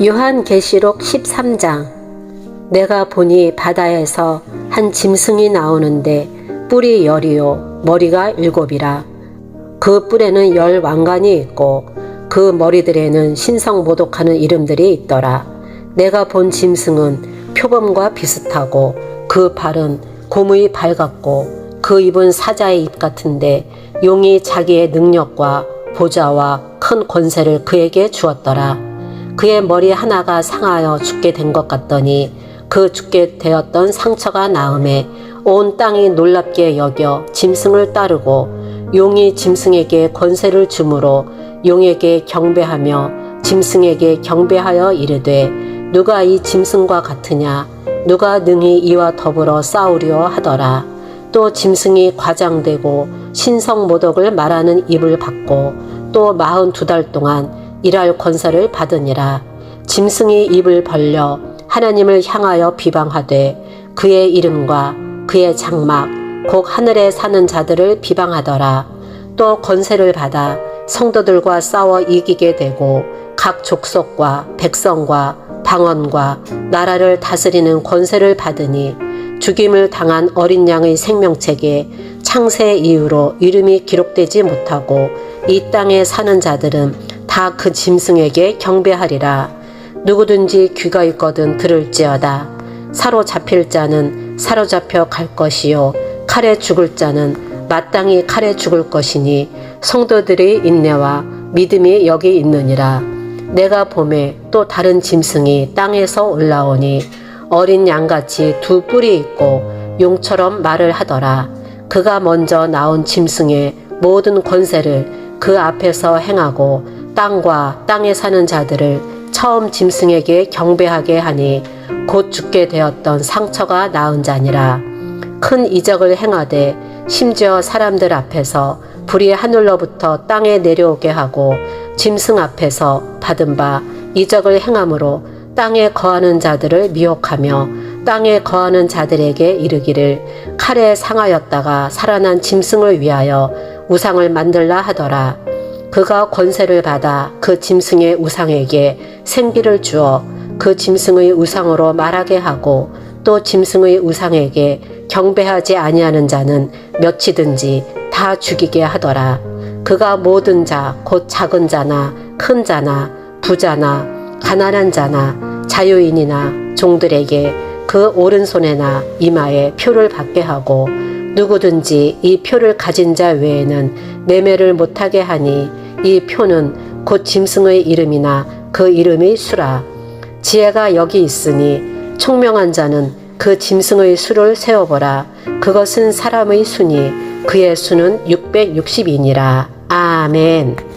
요한계시록 13장. 내가 보니 바다에서 한 짐승이 나오는데 뿔이 열이요 머리가 일곱이라. 그 뿔에는 열 왕관이 있고 그 머리들에는 신성 모독하는 이름들이 있더라. 내가 본 짐승은 표범과 비슷하고 그 발은 곰의 발 같고 그 입은 사자의 입 같은데 용이 자기의 능력과 보좌와 큰 권세를 그에게 주었더라 그의 머리 하나가 상하여 죽게 된 것 같더니 그 죽게 되었던 상처가 나음에 온 땅이 놀랍게 여겨 짐승을 따르고 용이 짐승에게 권세를 주므로 용에게 경배하며 짐승에게 경배하여 이르되 누가 이 짐승과 같으냐? 누가 능히 이와 더불어 싸우려 하더라? 또 짐승이 과장되고 신성 모독을 말하는 입을 받고 또 마흔 두 달 동안 일할 권세를 받으니라. 짐승이 입을 벌려 하나님을 향하여 비방하되 그의 이름과 그의 장막 곧 하늘에 사는 자들을 비방하더라. 또 권세를 받아 성도들과 싸워 이기게 되고 각 족속과 백성과 방언과 나라를 다스리는 권세를 받으니 죽임을 당한 어린 양의 생명책에 창세 이후로 이름이 기록되지 못하고 이 땅에 사는 자들은 다 그 짐승에게 경배하리라. 누구든지 귀가 있거든 들을지어다. 사로잡힐 자는 사로잡혀 갈 것이요 칼에 죽을 자는 마땅히 칼에 죽을 것이니 성도들의 인내와 믿음이 여기 있느니라. 내가 봄에 또 다른 짐승이 땅에서 올라오니 어린 양같이 두 뿔이 있고 용처럼 말을 하더라. 그가 먼저 나온 짐승의 모든 권세를 그 앞에서 행하고 땅과 땅에 사는 자들을 처음 짐승에게 경배하게 하니 곧 죽게 되었던 상처가 나은 자니라. 큰 이적을 행하되 심지어 사람들 앞에서 불이 하늘로부터 땅에 내려오게 하고 짐승 앞에서 받은 바 이적을 행함으로 땅에 거하는 자들을 미혹하며 땅에 거하는 자들에게 이르기를 칼에 상하였다가 살아난 짐승을 위하여 우상을 만들라 하더라. 그가 권세를 받아 그 짐승의 우상에게 생기를 주어 그 짐승의 우상으로 말하게 하고 또 짐승의 우상에게 경배하지 아니하는 자는 몇이든지 다 죽이게 하더라. 그가 모든 자, 곧 작은 자나 큰 자나 부자나 가난한 자나 자유인이나 종들에게 그 오른손에나 이마에 표를 받게 하고 누구든지 이 표를 가진 자 외에는 매매를 못하게 하니 이 표는 곧 짐승의 이름이나 그 이름이 수라. 지혜가 여기 있으니 총명한 자는 그 짐승의 수를 세어보라. 그것은 사람의 수니 그의 수는 660이니라. 아멘.